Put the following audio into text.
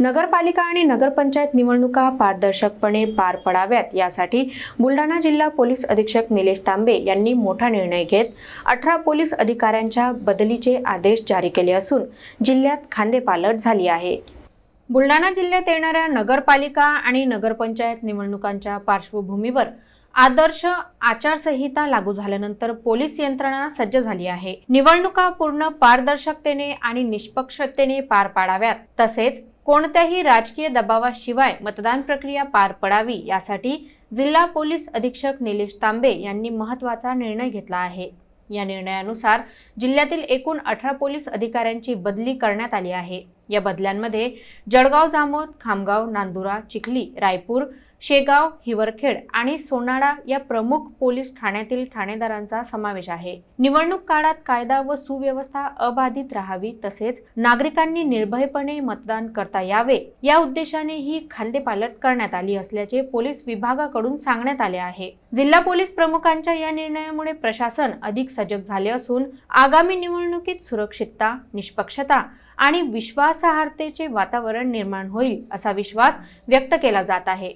नगरपालिका आणि नगरपंचायत निवडणुका पारदर्शकपणे पार पडाव्यात. यासाठी बुलढाणा जिल्हा पोलीस अधीक्षक निलेश तांबे यांनी मोठा निर्णय घेत अठरा पोलीस अधिकाऱ्यांच्या बदलीचे आदेश जारी केले असून जिल्ह्यात खांदेपालट झाली आहे. बुलढाणा जिल्ह्यात येणाऱ्या नगरपालिका आणि नगरपंचायत निवडणुकांच्या पार्श्वभूमीवर आदर्श आचारसंहिता लागू झाल्यानंतर पोलीस यंत्रणा सज्ज झाली आहे. निवडणुका पूर्ण पारदर्शकतेने आणि निष्पक्षतेने पार पाडाव्यात. तसेच कोणत्याही राजकीय दबावाशिवाय मतदान प्रक्रिया पार पडावी यासाठी जिल्हा पोलीस अधीक्षक निलेश तांबे यांनी महत्त्वाचा निर्णय घेतला आहे. या निर्णयानुसार जिल्ह्यातील एकूण अठरा पोलीस अधिकाऱ्यांची बदली करण्यात आली आहे. या बदल्यांमध्ये जळगाव जामोद खामगाव नांदुरा चिखली रायपूर शेगाव हिवरखेड आणि सोनाडा या प्रमुख पोलीस ठाण्यातील ठाणेदारांचा समावेश आहे. निवडणूक काळात कायदा व सुव्यवस्था अबाधित राहावी तसेच नागरिकांनी निर्भयपणे मतदान करता यावे या उद्देशाने ही खांदेपालट करण्यात आली असल्याचे पोलीस विभागाकडून सांगण्यात आले आहे. जिल्हा पोलीस प्रमुखांच्या या निर्णयामुळे प्रशासन अधिक सजग झाले असून आगामी निवडणुकीत सुरक्षितता निष्पक्षता आणि विश्वासार्हतेचे वातावरण निर्माण होईल असा विश्वास व्यक्त केला जात आहे.